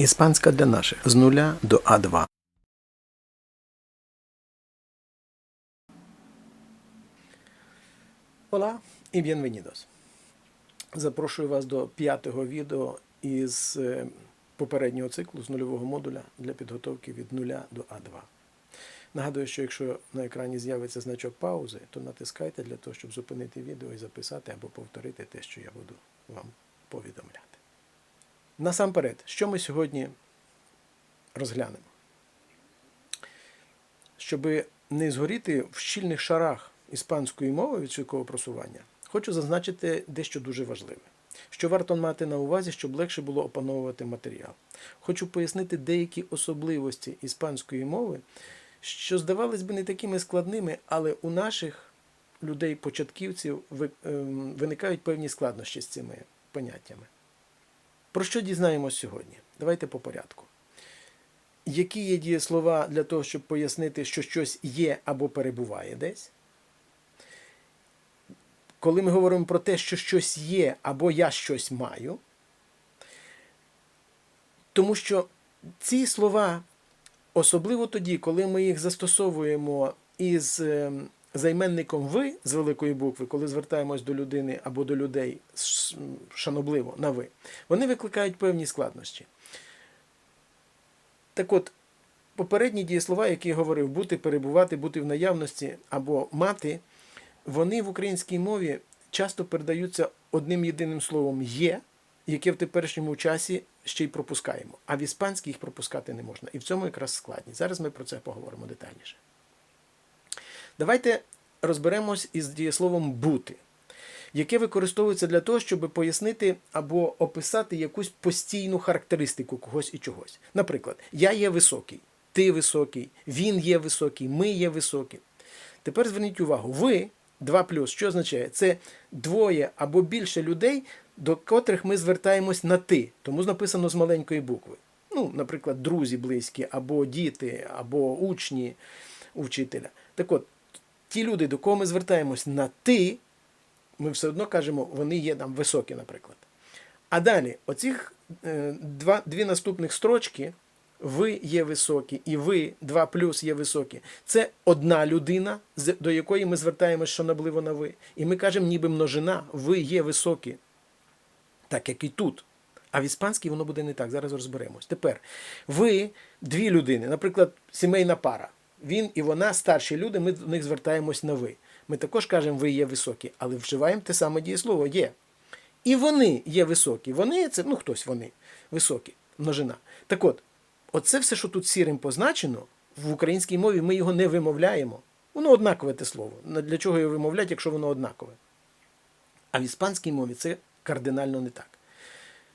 Іспанська для наших з нуля до А2. Hola і bienvenidos. Запрошую вас до п'ятого відео із е, попереднього циклу з нульового модуля для підготовки від нуля до А2. Нагадую, що якщо на екрані з'явиться значок паузи, то натискайте для того, щоб зупинити відео і записати або повторити те, що я буду вам повідомляти. Насамперед, що ми сьогодні розглянемо? Щоб не згоріти в щільних шарах іспанської мови від швидкого просування, хочу зазначити дещо дуже важливе, що варто мати на увазі, щоб легше було опановувати матеріал. Хочу пояснити деякі особливості іспанської мови, що здавались би не такими складними, але у наших людей-початківців ем, виникають певні складнощі з цими поняттями. Про що дізнаємось сьогодні? Давайте по порядку. Які є дієслова для того, щоб пояснити, що щось є або перебуває десь? Коли ми говоримо про те, що щось є або я щось маю, тому що ці слова, особливо тоді, коли ми їх застосовуємо із ем, займенником ви з великої букви, коли звертаємось до людини або до людей шанобливо на ви, вони викликають певні складнощі. Так от, попередні дієслова, які я говорив, бути, перебувати, бути в наявності або мати, вони в українській мові часто передаються одним єдиним словом є, яке в теперішньому часі ще й пропускаємо. А в іспанській їх пропускати не можна. І в цьому якраз складність. Зараз ми про це поговоримо детальніше. Давайте розберемось із дієсловом бути, яке використовується для того, щоб пояснити або описати якусь постійну характеристику когось і чогось. Наприклад, я є високий, ти високий, він є високий, ми є високі. Тепер зверніть увагу, ви 2 плюс, що означає? Це двоє або більше людей, до котрих ми звертаємось на ти, тому написано з маленької букви. Ну, наприклад, друзі близькі, або діти, або учні у вчителя. Так от, ті люди, до кого ми звертаємось на ти, ми все одно кажемо, вони є там високі, наприклад. А далі, оцих е, два, дві наступних строчки, ви є високі, і ви, два плюс є високі. Це одна людина, до якої ми звертаємось шанобливо на ви. І ми кажемо, ніби множина, ви є високі. Так як і тут. А в іспанській воно буде не так. Зараз розберемось. Тепер ви дві людини, наприклад, сімейна пара. Він і вона старші люди, ми до них звертаємось на ви. Ми також кажемо, ви є високі, але вживаємо те саме дієслово є. І вони є високі. Вони це, ну хтось вони високі, множина. Так от, оце все, що тут сірим позначено, в українській мові ми його не вимовляємо. Воно однакове те слово. Для чого його вимовляти, якщо воно однакове? А в іспанській мові це кардинально не так.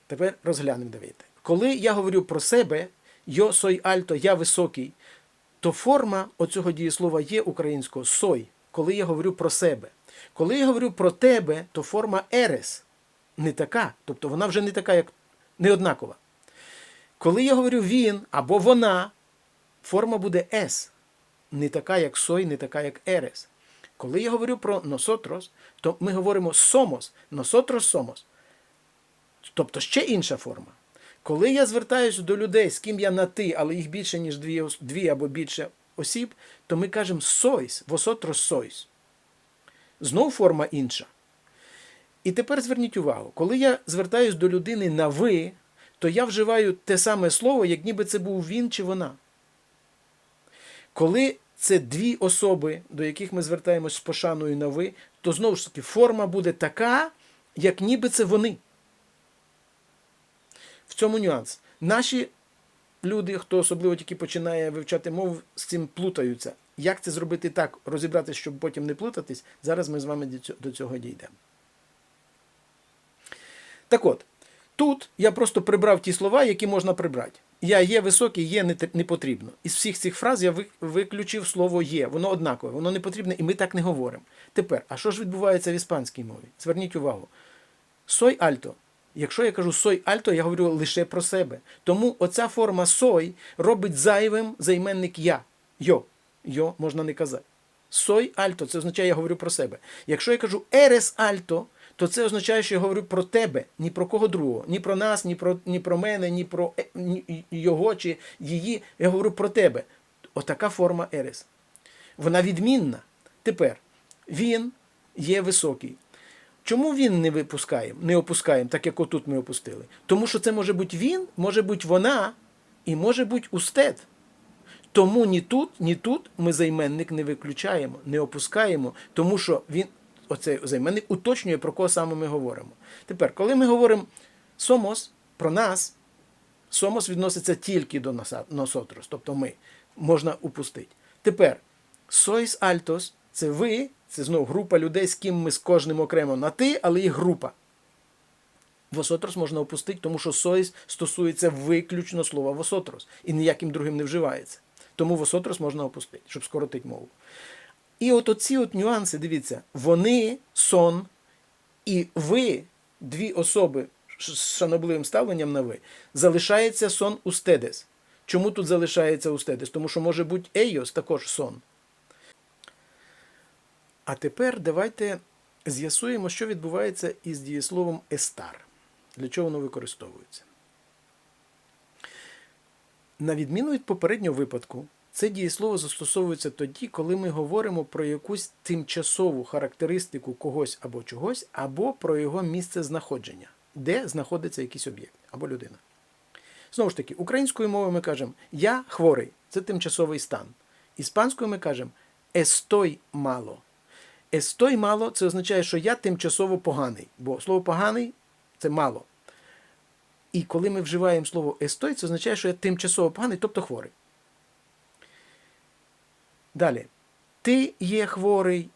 Тепер розглянемо, дивіться. Коли я говорю про себе, йо сой альто, я високий, то форма оцього дієслова є українського сой, коли я говорю про себе. Коли я говорю про тебе, то форма ерес не така, тобто вона вже не така, як не однакова. Коли я говорю він або вона, форма буде ес, не така, як сой, не така, як ерес. Коли я говорю про носотрос, то ми говоримо somos, nosotros somos. Тобто ще інша форма. Коли я звертаюся до людей, з ким я на ти, але їх більше, ніж дві, дві або більше осіб, то ми кажемо sois, vosotros sois. Знов форма інша. І тепер зверніть увагу, коли я звертаюсь до людини на ви, то я вживаю те саме слово, як ніби це був він чи вона. Коли це дві особи, до яких ми звертаємось з пошаною на ви, то знову ж таки форма буде така, як ніби це вони. В цьому нюанс. Наші люди, хто особливо тільки починає вивчати мову, з цим плутаються. Як це зробити так, розібратися, щоб потім не плутатись, зараз ми з вами до цього- дійдемо. Так от, тут я просто прибрав ті слова, які можна прибрати. Я є високий, є не, не потрібно. Із всіх цих фраз я виключив слово є. Воно однакове, воно не потрібне, і ми так не говоримо. Тепер, а що ж відбувається в іспанській мові? Зверніть увагу. Сой альто. Якщо я кажу сой альто, я говорю лише про себе. Тому оця форма сой робить зайвим займенник я. Йо. Йо можна не казати. Сой альто, це означає, я говорю про себе. Якщо я кажу ерес альто, то це означає, що я говорю про тебе, ні про кого другого, ні про нас, ні про, ні про мене, ні про е- його чи її. Я говорю про тебе. Отака форма ерес. Вона відмінна. Тепер він є високий. Чому він не випускаємо, не опускаємо, так як отут ми опустили? Тому що це може бути він, може бути вона і може бути устед. Тому ні тут, ні тут ми займенник не виключаємо, не опускаємо, тому що він, оцей займенник, уточнює, про кого саме ми говоримо. Тепер, коли ми говоримо сомос про нас, сомос відноситься тільки до носотрос, тобто ми, можна упустити. Тепер, соїс альтос це ви, це знову група людей, з ким ми з кожним окремо на ти, але і група. Восотрос можна опустити, тому що соїс стосується виключно слова восотрос і ніяким другим не вживається. Тому восотрос можна опустити, щоб скоротити мову. І от оці от нюанси, дивіться, вони, сон і ви, дві особи з шанобливим ставленням на ви, залишається сон устедес. Чому тут залишається устедес? Тому що може бути ейос також сон. А тепер давайте з'ясуємо, що відбувається із дієсловом естар. Для чого воно використовується? На відміну від попереднього випадку, це дієслово застосовується тоді, коли ми говоримо про якусь тимчасову характеристику когось або чогось, або про його місце знаходження, де знаходиться якийсь об'єкт або людина. Знову ж таки, українською мовою ми кажемо я хворий це тимчасовий стан. Іспанською ми кажемо естой мало. Естой мало це означає, що я тимчасово поганий, бо слово поганий це мало. І коли ми вживаємо слово естой, це означає, що я тимчасово поганий, тобто хворий. Далі. Ти є хворий,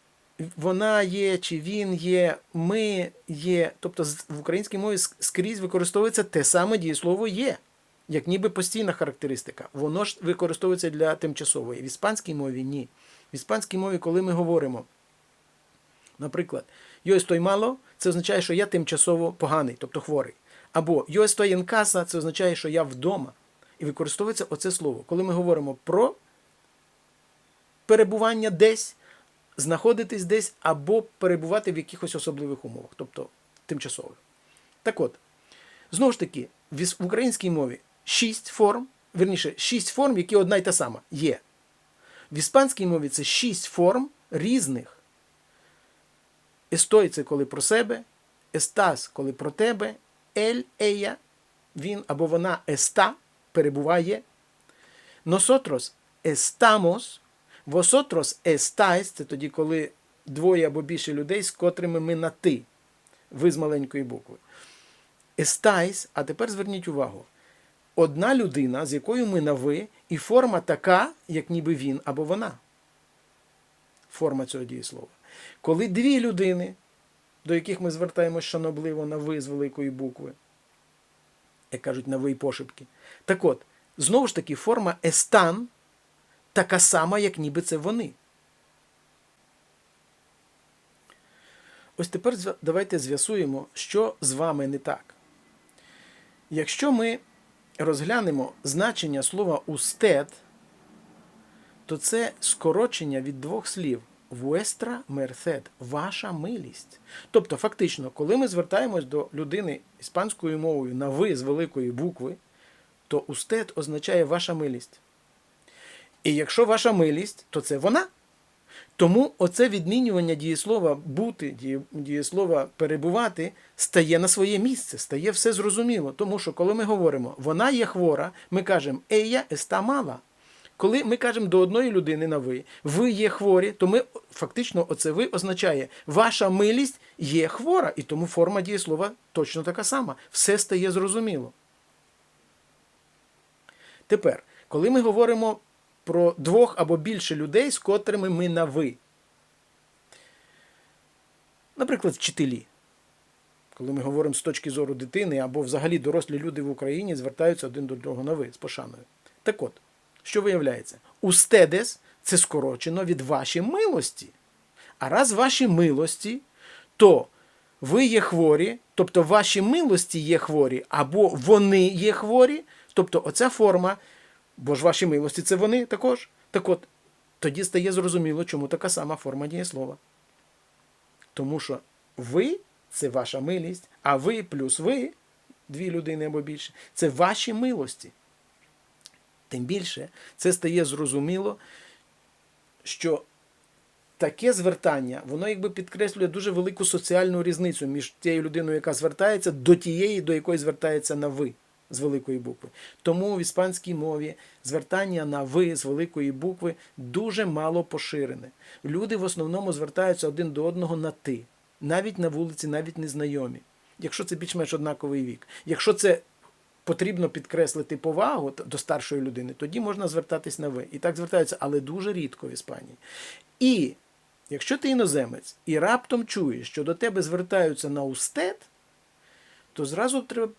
вона є, чи він є, ми є. Тобто в українській мові скрізь використовується те саме дієслово є, як ніби постійна характеристика. Воно ж використовується для тимчасової. В іспанській мові ні. В іспанській мові, коли ми говоримо, наприклад, estoy malo, це означає, що я тимчасово поганий, тобто хворий. Або estoy en це означає, що я вдома. І використовується оце слово. Коли ми говоримо про перебування десь, знаходитись десь або перебувати в якихось особливих умовах, тобто тимчасових. Так от, знову ж таки, в українській мові шість форм, верніше, шість форм, які одна й та сама є. В іспанській мові це шість форм різних. Естой це коли про себе, естас, коли про тебе, ель, ея, він або вона еста, перебуває. Nosotros estamos, vosotros estáis, це тоді, коли двоє або більше людей, з котрими ми на ти, ви з маленької букви. Estáis, а тепер зверніть увагу. Одна людина, з якою ми на ви, і форма така, як ніби він або вона. Форма цього дієслова. Коли дві людини, до яких ми звертаємось шанобливо на ви з великої букви, як кажуть, на ви й пошепки. Так от, знову ж таки, форма естан така сама, як ніби це вони. Ось тепер давайте з'ясуємо, що з вами не так. Якщо ми розглянемо значення слова устед, то це скорочення від двох слів vuestra merced, ваша милість. Тобто, фактично, коли ми звертаємось до людини іспанською мовою на ви з великої букви, то устед означає ваша милість. І якщо ваша милість, то це вона. Тому оце відмінювання дієслова бути, дієслова перебувати стає на своє місце, стає все зрозуміло. Тому що коли ми говоримо вона є хвора, ми кажемо ея еста мала. Коли ми кажемо до одної людини на ви, ви є хворі, то ми фактично оце ви означає ваша милість є хвора, і тому форма дієслова точно така сама. Все стає зрозуміло. Тепер, коли ми говоримо про двох або більше людей, з котрими ми на ви. Наприклад, вчителі. Коли ми говоримо з точки зору дитини або взагалі дорослі люди в Україні звертаються один до другого на ви з пошаною. Так от, що виявляється? Устедес це скорочено від ваші милості. А раз ваші милості, то ви є хворі, тобто ваші милості є хворі, або вони є хворі, тобто оця форма, бо ж ваші милості це вони також. Так от, тоді стає зрозуміло, чому така сама форма дієслова. Тому що ви це ваша милість, а ви плюс ви, дві людини або більше, це ваші милості. Тим більше це стає зрозуміло, що таке звертання, воно якби підкреслює дуже велику соціальну різницю між тією людиною, яка звертається, до тієї, до якої звертається на ви з великої букви. Тому в іспанській мові звертання на ви з великої букви дуже мало поширене. Люди в основному звертаються один до одного на ти, навіть на вулиці, навіть незнайомі. Якщо це більш-менш однаковий вік. Якщо це потрібно підкреслити повагу до старшої людини, тоді можна звертатись на ви. І так звертаються, але дуже рідко в Іспанії. І якщо ти іноземець і раптом чуєш, що до тебе звертаються на устет, то зразу треба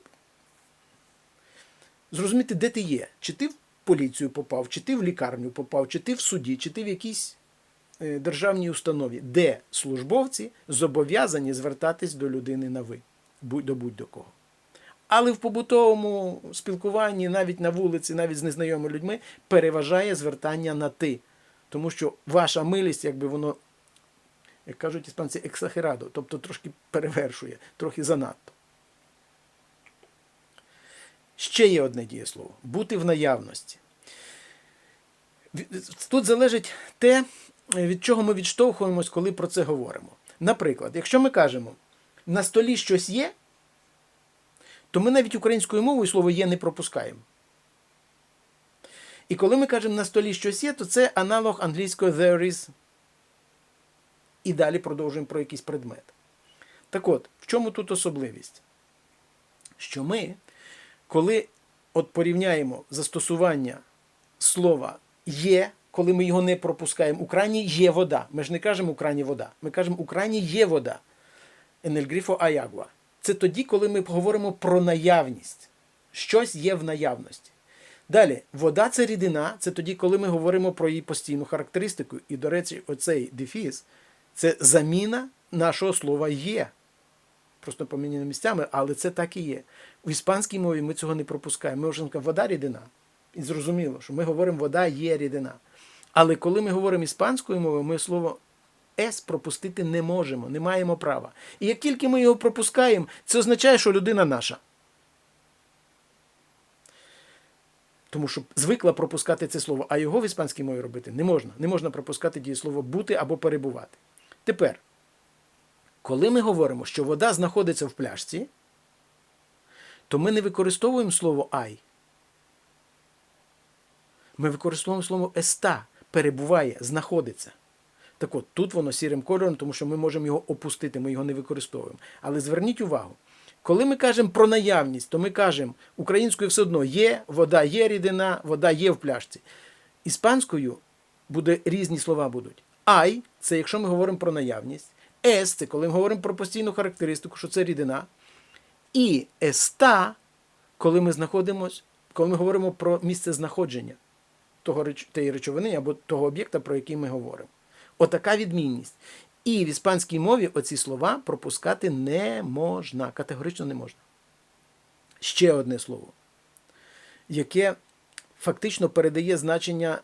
зрозуміти, де ти є. Чи ти в поліцію попав, чи ти в лікарню попав, чи ти в суді, чи ти в якійсь е, державній установі, де службовці зобов'язані звертатись до людини на ви, до будь-до кого. Але в побутовому спілкуванні, навіть на вулиці, навіть з незнайомими людьми, переважає звертання на ти. Тому що ваша милість, якби воно, як кажуть іспанці, ексахерадо, тобто трошки перевершує, трохи занадто. Ще є одне дієслово бути в наявності. Тут залежить те, від чого ми відштовхуємось, коли про це говоримо. Наприклад, якщо ми кажемо, на столі щось є, то ми навіть українською мовою слово є не пропускаємо. І коли ми кажемо на столі щось є, то це аналог англійської there is. І далі продовжуємо про якийсь предмет. Так от, в чому тут особливість? Що ми, коли от порівняємо застосування слова є, коли ми його не пропускаємо, у крані є вода. Ми ж не кажемо у крані вода. Ми кажемо, у крані є вода. Hay agua. Це тоді, коли ми говоримо про наявність. Щось є в наявності. Далі, вода це рідина, це тоді, коли ми говоримо про її постійну характеристику. І, до речі, оцей дефіс це заміна нашого слова є. Просто поміняно місцями, але це так і є. В іспанській мові ми цього не пропускаємо. Ми вже кажемо, вода рідина. І зрозуміло, що ми говоримо вода є рідина. Але коли ми говоримо іспанською мовою, ми слово С пропустити не можемо, не маємо права. І як тільки ми його пропускаємо, це означає, що людина наша. Тому що звикла пропускати це слово, а його в іспанській мові робити не можна. Не можна пропускати дієслово бути або перебувати. Тепер, коли ми говоримо, що вода знаходиться в пляшці, то ми не використовуємо слово ай. Ми використовуємо слово еста, перебуває, знаходиться. Так от, тут воно сірим кольором, тому що ми можемо його опустити, ми його не використовуємо. Але зверніть увагу, коли ми кажемо про наявність, то ми кажемо українською все одно є, вода є рідина, вода є в пляшці. Іспанською буде різні слова будуть. Ай це якщо ми говоримо про наявність. Ес це коли ми говоримо про постійну характеристику, що це рідина. І еста, коли ми знаходимося, коли ми говоримо про місце знаходження того тієї речовини або того об'єкта, про який ми говоримо. Отака відмінність. І в іспанській мові оці слова пропускати не можна, категорично не можна. Ще одне слово, яке фактично передає значення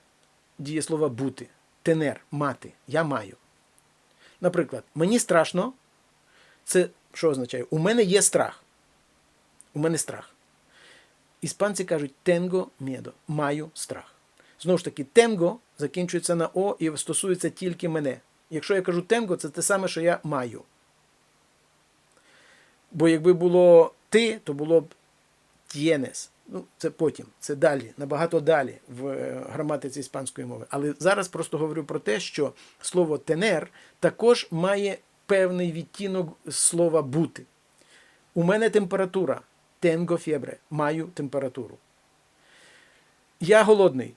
дієслова бути, тенер, мати, я маю. Наприклад, мені страшно, це що означає? У мене є страх. У мене страх. Іспанці кажуть tengo miedo, маю страх. Знову ж таки, тенго закінчується на О і стосується тільки мене. Якщо я кажу тенго, це те саме, що я маю. Бо якби було ти, то було б тєнес. Ну, це потім, це далі, набагато далі в е, граматиці іспанської мови. Але зараз просто говорю про те, що слово тенер також має певний відтінок слова бути. У мене температура. Тенго фєбре. Маю температуру. Я голодний.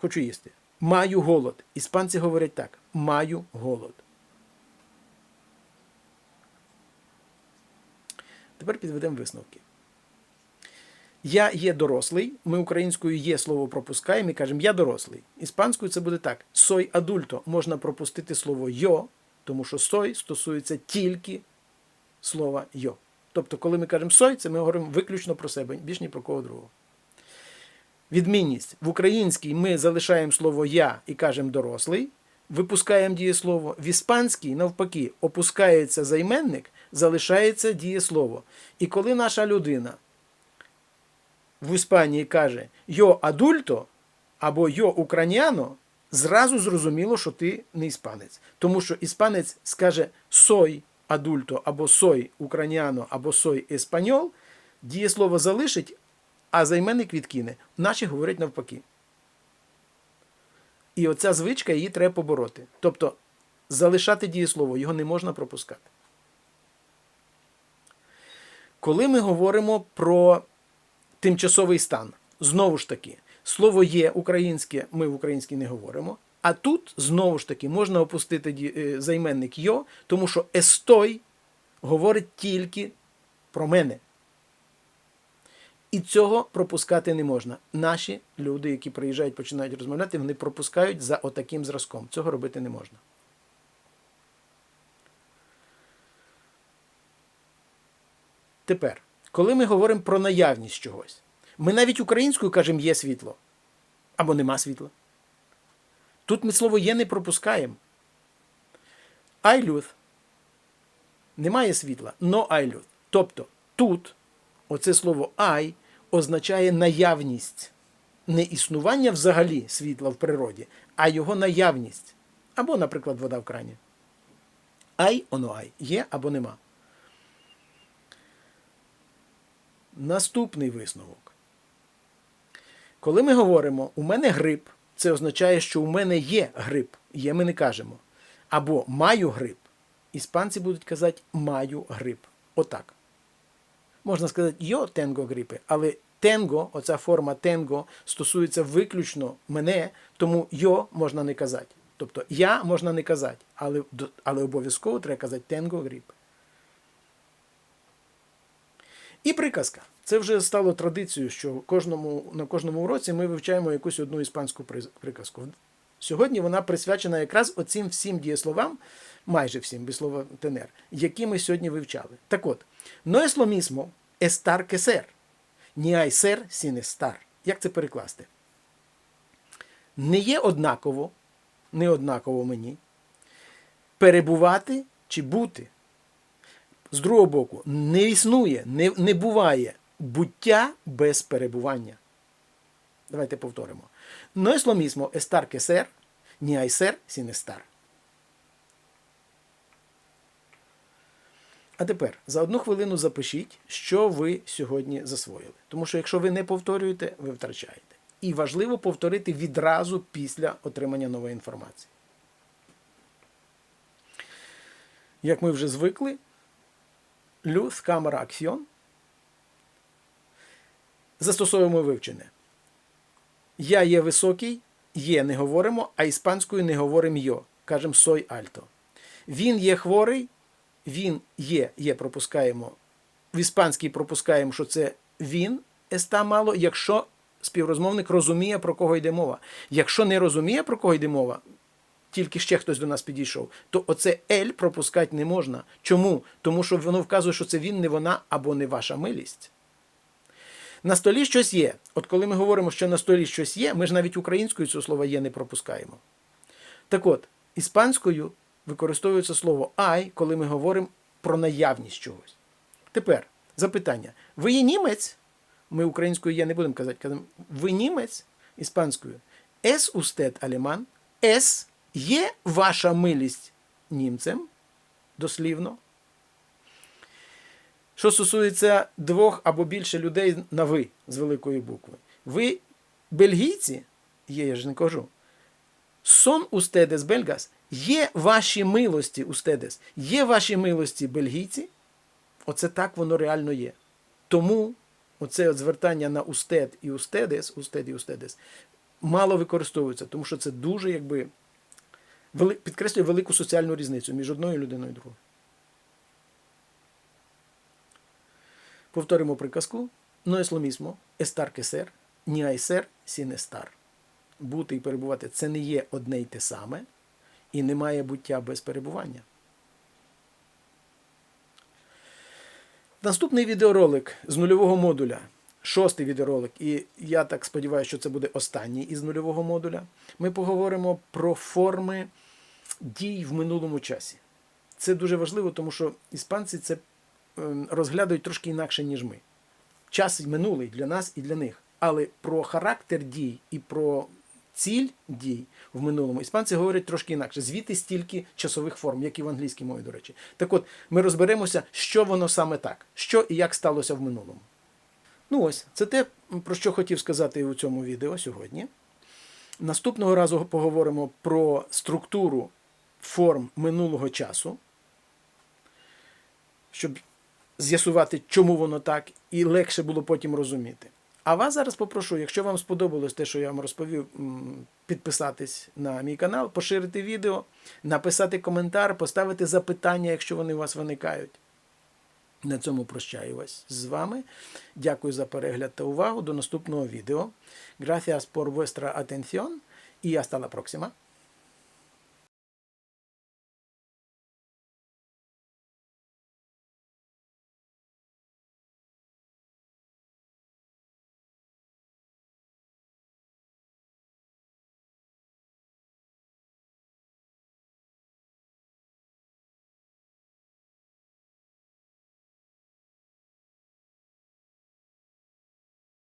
Хочу їсти. Маю голод. Іспанці говорять так: маю голод. Тепер підведемо висновки. Я є дорослий. Ми українською є слово пропускаємо і кажемо я дорослий. Іспанською це буде так: сой адульто можна пропустити слово йо, тому що сой стосується тільки слова йо. Тобто, коли ми кажемо сой, це ми говоримо виключно про себе, більш ні про кого другого. Відмінність в українській ми залишаємо слово я і кажемо дорослий, випускаємо дієслово. В іспанській, навпаки, опускається займенник, залишається дієслово. І коли наша людина в Іспанії каже йо адульто або йо украніано, зразу зрозуміло, що ти не іспанець. Тому що іспанець скаже сой адульто або сой украніано, або сой еспаньол, дієслово залишить, а займенник відкине. Наші говорять навпаки. І оця звичка її треба побороти. Тобто залишати дієслово, його не можна пропускати. Коли ми говоримо про тимчасовий стан, знову ж таки, слово є українське, ми в українській не говоримо. А тут знову ж таки можна опустити е, займенник йо, тому що естой говорить тільки про мене. І цього пропускати не можна. Наші люди, які приїжджають, починають розмовляти, вони пропускають за отаким зразком. Цього робити не можна. Тепер, коли ми говоримо про наявність чогось, ми навіть українською кажемо є світло або нема світла. Тут ми слово є не пропускаємо. Айлюth. Немає світла, но айлюth. Тобто тут оце слово ай означає наявність. Не існування взагалі світла в природі, а його наявність. Або, наприклад, вода в крані. Ай, оно ай. Є або нема. Наступний висновок. Коли ми говоримо у мене грип, це означає, що у мене є грип. Є ми не кажемо. Або маю грип. Іспанці будуть казати маю грип. Отак. Можна сказати йо тенго грипи, але тенго, оця форма тенго, стосується виключно мене, тому йо можна не казати. Тобто я можна не казати, але, але обов'язково треба казати тенго грипи. І приказка. Це вже стало традицією, що кожному, на кожному уроці ми вивчаємо якусь одну іспанську приказку. Сьогодні вона присвячена якраз оцим всім дієсловам, майже всім, без слова тенер, які ми сьогодні вивчали. Так от, ser, ni hay ser sin estar. Як це перекласти? Не є однаково, не однаково мені, перебувати чи бути. З другого боку, не існує, не, не буває буття без перебування. Давайте повторимо. No es lo mismo estar А тепер за одну хвилину запишіть, що ви сьогодні засвоїли. Тому що якщо ви не повторюєте, ви втрачаєте. І важливо повторити відразу після отримання нової інформації. Як ми вже звикли, Люс, камера, аксіон. Застосовуємо вивчене. Я є високий, є не говоримо, а іспанською не говоримо йо. Кажемо сой альто. Він є хворий, він є, є пропускаємо. В іспанській пропускаємо, що це він еста мало, якщо співрозмовник розуміє, про кого йде мова. Якщо не розуміє, про кого йде мова, тільки ще хтось до нас підійшов, то оце ель пропускати не можна. Чому? Тому що воно вказує, що це він, не вона або не ваша милість. На столі щось є. От коли ми говоримо, що на столі щось є, ми ж навіть українською цього слова є не пропускаємо. Так от, іспанською використовується слово ай, коли ми говоримо про наявність чогось. Тепер запитання: ви є німець? Ми українською є не будемо казати, казати, ви німець іспанською. Es usted алеман? Es є ваша милість німцем, дослівно. Що стосується двох або більше людей на ви з великої букви. Ви бельгійці, є, я ж не кажу. Сон устедес бельгас, є ваші милості устедес, є ваші милості бельгійці. Оце так воно реально є. Тому оце от звертання на устед і устедес, устед і устедес, мало використовується, тому що це дуже якби підкреслює велику соціальну різницю між одною людиною і другою. Повторимо приказку. Ni hay ser sin estar. Бути і перебувати це не є одне й те саме, і немає буття без перебування. Наступний відеоролик з нульового модуля, шостий відеоролик, і я так сподіваюся, що це буде останній із нульового модуля. Ми поговоримо про форми дій в минулому часі. Це дуже важливо, тому що іспанці це ем, розглядають трошки інакше, ніж ми. Час минулий для нас і для них. Але про характер дій і про ціль дій в минулому іспанці говорять трошки інакше. Звідти стільки часових форм, як і в англійській мові, до речі. Так от, ми розберемося, що воно саме так, що і як сталося в минулому. Ну ось, це те, про що хотів сказати у цьому відео сьогодні. Наступного разу поговоримо про структуру форм минулого часу, щоб з'ясувати, чому воно так, і легше було потім розуміти. А вас зараз попрошу, якщо вам сподобалось те, що я вам розповів, підписатись на мій канал, поширити відео, написати коментар, поставити запитання, якщо вони у вас виникають. На цьому прощаю вас з вами. Дякую за перегляд та увагу. До наступного відео. Gracias por vuestra atención y hasta la próxima.